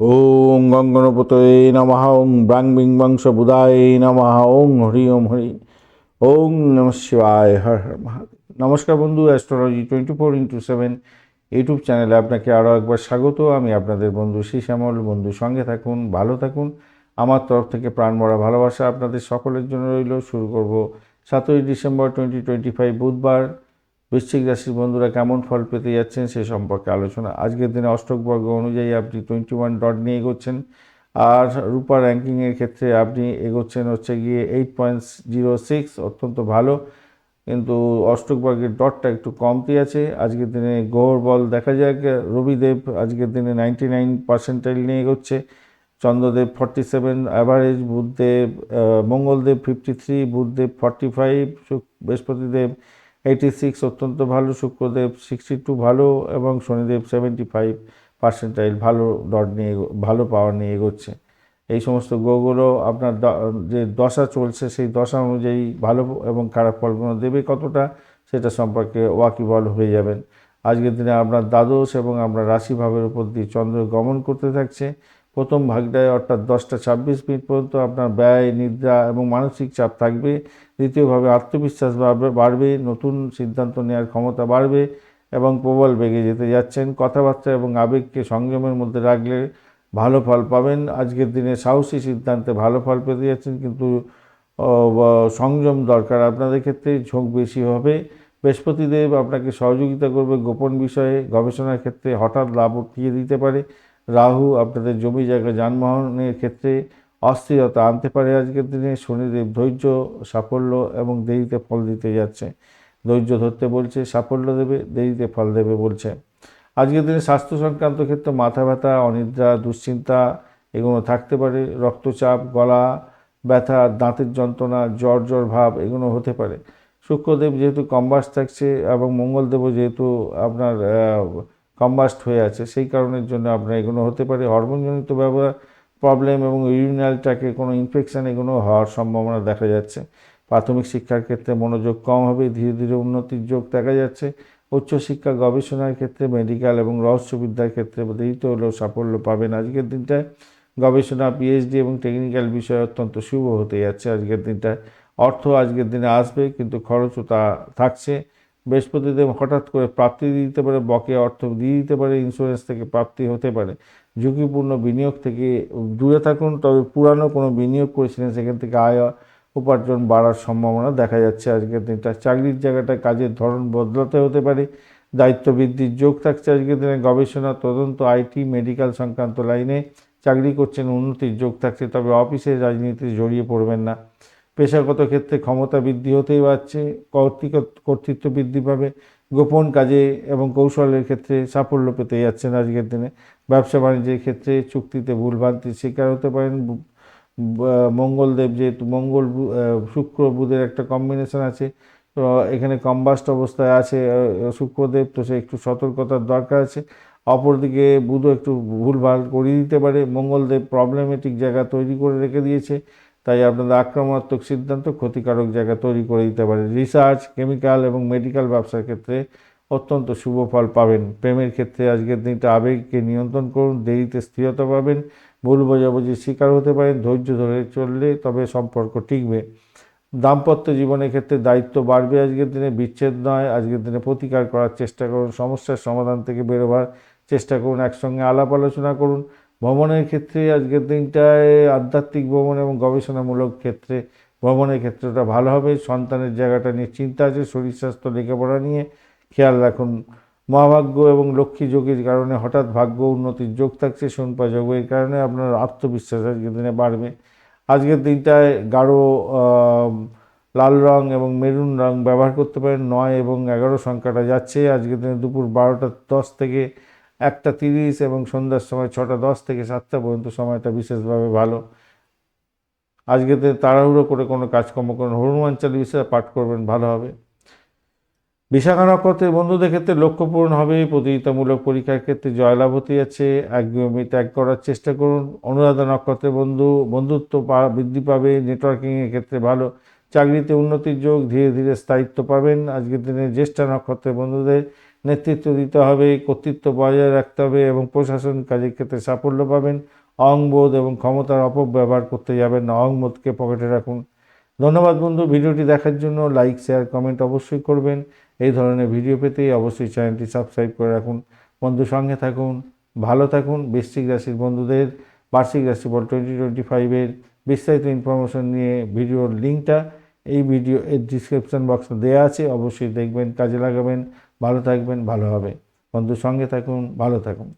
ওং গঙ্গনপতয়ে নমঃ ওং ব্রাং বিং বংশ বুধায় নমঃ ওং হরি ওম হরি ওং নম শিবায়, হর হর মহাদেব। নমস্কার বন্ধু, astrology twenty four into seven YouTube চ্যানেলে আপনাকে আরও একবার স্বাগত। আমি আপনাদের বন্ধু শ্রী শ্যামল বন্ধু, সঙ্গে থাকুন, ভালো থাকুন। আমার তরফ থেকে প্রাণ মরা ভালোবাসা আপনাদের সকলের জন্য রইল। শুরু করব সাতই ডিসেম্বর টোয়েন্টি টোয়েন্টি ফাইভ বুধবার। বৃশ্চিক রাশির বন্ধুরা কেমন ফল পেতে যাচ্ছেন সে সম্পর্কে আলোচনা। আজকের দিনে অষ্টক বর্গ অনুযায়ী আপনি টোয়েন্টি ওয়ান ডট নিয়ে এগোচ্ছেন। আর রূপা র্যাঙ্কিংয়ের ক্ষেত্রে আপনি এগোচ্ছেন হচ্ছে গিয়ে এইট পয়েন্ট জিরো সিক্স অত্যন্ত ভালো। কিন্তু অষ্টক বর্গের ডটটা একটু কমতি আছে। আজকের দিনে গৌর বল দেখা যাক। রবিদেব আজকের দিনে নাইনটি নাইন পার্সেন্টাইল নিয়ে এগোচ্ছে। Chandradev forty seven average Budhdev Mangaldev fifty three Budhdev forty five Brihaspatidev eighty six অত্যন্ত ভালো, শুক্রদেব সিক্সটি টু ভালো এবং শনিদেব সেভেন্টি ফাইভ পার্সেন্টাইল ভালো ডট নিয়ে ভালো পাওয়ার নিয়ে এগোচ্ছে। এই সমস্ত গ্রহগুলো আপনার যে দশা চলছে, সেই দশা অনুযায়ী ভালো এবং খারাপ ফলগুলো দেবে কতটা সেটা সম্পর্কে ওয়াকিবল হয়ে যাবেন। আজকের দিনে আপনার দ্বাদশ এবং আপনার রাশিভাবের উপর দিয়ে চন্দ্র গমন করতে থাকছে। প্রথম ভাগটায় অর্থাৎ দশটা ছাব্বিশ মিনিট পর্যন্ত আপনার ব্যয়, নিদ্রা এবং মানসিক চাপ থাকবে। দ্বিতীয়ভাবে আত্মবিশ্বাস বাড়বে নতুন সিদ্ধান্ত নেওয়ার ক্ষমতা বাড়বে এবং প্রবল বেগে যেতে যাচ্ছেন। কথাবার্তা এবং আবেগকে সংযমের মধ্যে রাখলে ভালো ফল পাবেন। আজকের দিনে সাহসী সিদ্ধান্তে ভালো ফল পেতে যাচ্ছেন, কিন্তু সংযম দরকার আপনাদের ক্ষেত্রে, ঝোঁক বেশি হবে। বৃহস্পতিদেব আপনাকে সহযোগিতা করবে গোপন বিষয়ে, গবেষণার ক্ষেত্রে হঠাৎ লাভ উঠিয়ে দিতে পারে। রাহু আপনাদের জমি জায়গা যানবাহনের ক্ষেত্রে অস্থিরতা আনতে পারে আজকের দিনে। শনিদেব ধৈর্য, সাফল্য এবং দেরিতে ফল দিতে যাচ্ছে। ধৈর্য ধরতে বলছে, সাফল্য দেবে, দেরিতে ফল দেবে বলছে। আজকের দিনে স্বাস্থ্য সংক্রান্ত ক্ষেত্রে মাথা ব্যথা, অনিদ্রা, দুশ্চিন্তা এগুলো থাকতে পারে। রক্তচাপ, গলা ব্যথা, দাঁতের যন্ত্রণা, জ্বর জ্বর ভাব এগুলো হতে পারে। শুক্রদেব যেহেতু কম্বাস থাকছে এবং মঙ্গলদেবও যেহেতু আপনার কম্বাস্ট হয়ে আছে, সেই কারণের জন্য আপনার এগুলো হতে পারে। হরমোনজনিত ব্যবহার প্রবলেম এবং ইউরিনালটাকে কোনো ইনফেকশান এগুলো হওয়ার সম্ভাবনা দেখা যাচ্ছে। প্রাথমিক শিক্ষার ক্ষেত্রে মনোযোগ কম হবে, ধীরে ধীরে উন্নতির যোগ দেখা যাচ্ছে। উচ্চশিক্ষা, গবেষণার ক্ষেত্রে মেডিকেল এবং রহস্যবিদ্যার ক্ষেত্রে দেরিতে হলেও সাফল্য পাবেন। আজকের দিনটায় গবেষণা পিএইচডি এবং টেকনিক্যাল বিষয় অত্যন্ত শুভ হতে যাচ্ছে আজকের দিনটায়। অর্থ আজকের দিনে আসবে, কিন্তু খরচও তা থাকছে। বৃহস্পতিদেব হঠাৎ করে প্রাপ্তি দিয়ে দিতে পারে, বকে অর্থ দিয়ে দিতে পারে ইন্স্যুরেন্স থেকে প্রাপ্তি হতে পারে। ঝুঁকিপূর্ণ বিনিয়োগ থেকে দূরে থাকুন, তবে পুরানো কোনো বিনিয়োগ করেছিলেন, সেখান থেকে আয় উপার্জন বাড়ার সম্ভাবনা দেখা যাচ্ছে আজকের দিনটা। চাকরির জায়গাটা কাজের ধরন বদলাতে হতে পারে। দায়িত্ব বৃদ্ধির যোগ থাকছে আজকের দিনে। গবেষণা, তদন্ত আইটি মেডিকেল সংক্রান্ত লাইনে চাকরি করছেন, উন্নতির যোগ থাকছে, তবে অফিসে রাজনীতিতে জড়িয়ে পড়বেন না। পেশাগত ক্ষেত্রে ক্ষমতা বৃদ্ধি হতেই পারছে, কর্তৃক, কর্তৃত্ব বৃদ্ধি পাবে, গোপন কাজে এবং কৌশলের ক্ষেত্রে সাফল্য পেতে যাচ্ছেন আজকের দিনে। ব্যবসা বাণিজ্যের ক্ষেত্রে চুক্তিতে ভুলভ্রান্তির শিকার হতে পারেন। মঙ্গলদেব যেহেতু, মঙ্গল শুক্র বুধের একটা কম্বিনেশন আছে, তো এখানে কম্বাস্ট অবস্থায় আছে শুক্রদেব, তো সে একটু সতর্কতার দরকার আছে। অপরদিকে বুধও একটু ভুলভাল করিয়ে দিতে পারে। মঙ্গলদেব প্রবলেমেটিক জায়গা তৈরি করে রেখে দিয়েছে। তাই আপনাদের আক্রমণাত্মক সিদ্ধান্ত ক্ষতিকারক জায়গা তৈরি করে দিতে পারে। রিসার্চ, কেমিক্যাল এবং মেডিকেল ব্যবসার ক্ষেত্রে অত্যন্ত শুভ ফল পাবেন। প্রেমের ক্ষেত্রে আজকের দিনটা আবেগকে নিয়ন্ত্রণ করুন, দেরিতে স্থিরতা পাবেন, ভুল বোঝাবুঝির শিকার হতে পারেন, ধৈর্য ধরে চললে তবে সম্পর্ক টিকবে। দাম্পত্য জীবনের ক্ষেত্রে দায়িত্ব বাড়বে আজকের দিনে, বিচ্ছেদ নয়। আজকের দিনে প্রতিকার করার চেষ্টা করুন, সমস্যার সমাধান থেকে বেরোবার চেষ্টা করুন, একসঙ্গে আলাপ আলোচনা করুন ভ্রমণের ক্ষেত্রে আজকের দিনটায় আধ্যাত্মিক ভ্রমণ এবং গবেষণামূলক ক্ষেত্রে ভ্রমণের ক্ষেত্রটা ভালো হবে। সন্তানের জায়গাটা নিয়ে চিন্তা আছে, শরীর স্বাস্থ্য, লেখাপড়া নিয়ে খেয়াল রাখুন। মহাভাগ্য এবং লক্ষ্মী যোগের কারণে হঠাৎ ভাগ্য উন্নতির যোগ থাকছে সোনপা যোগের কারণে আপনার আত্মবিশ্বাস আজকের দিনে বাড়বে। আজকের দিনটায় গাঢ় লাল রং এবং মেরুন রং ব্যবহার করতে পারেন। নয় এবং এগারো সংখ্যাটা যাচ্ছে। আজকের দিনে দুপুর বারোটা দশ থেকে একটা তিরিশ এবং সন্ধ্যার সময় ছটা দশ থেকে সাতটা পর্যন্ত সময়টা বিশেষভাবে ভালো। আজকের দিনে তাড়াহুড়ো করে কোনো কাজকর্ম করুন। হনুমান চালিশা পাঠ করবেন, ভালো হবে। বিশাখা নক্ষত্রের বন্ধুদের ক্ষেত্রে লক্ষ্য পূরণ হবে। প্রতিযোগিতামূলক পরীক্ষার ক্ষেত্রে জয়লাভ হতে যাচ্ছে। একদমই ত্যাগ করার চেষ্টা করুন। অনুরাধা নক্ষত্রের বন্ধু, বন্ধুত্ব বৃদ্ধি পাবে। নেটওয়ার্কিংয়ের ক্ষেত্রে ভালো। চাকরিতে উন্নতির যোগ ধীরে ধীরে স্থায়িত্ব পাবেন। আজকের দিনে জ্যেষ্ঠা নক্ষত্রের বন্ধুদের নেতৃত্ব দিতে হবে, কর্তৃত্ব বজায় রাখতে হবে এবং প্রশাসন কাজের ক্ষেত্রে সাফল্য পাবেন। অহংবোধ এবং ক্ষমতার অপব্যবহার করতে যাবেন না। অহংবোধকে পকেটে রাখুন। ধন্যবাদ বন্ধু। ভিডিওটি দেখার জন্য লাইক, শেয়ার, কমেন্ট অবশ্যই করবেন। এই ধরনের ভিডিও পেতে অবশ্যই চ্যানেলটি সাবস্ক্রাইব করে রাখুন। বন্ধু, সঙ্গে থাকুন, ভালো থাকুন। বৃশ্চিক রাশির বন্ধুদের বার্ষিক রাশিফল টোয়েন্টি টোয়েন্টি ফাইভের বিস্তারিত ইনফরমেশন নিয়ে ভিডিওর লিঙ্কটা এই ভিডিও এর ডিসক্রিপশন বক্সে দেওয়া আছে। অবশ্যই দেখবেন, কাজে লাগাবেন। ভালো থাকবেন ভালো হবে। বন্ধু সঙ্গে থাকুন ভালো থাকুন।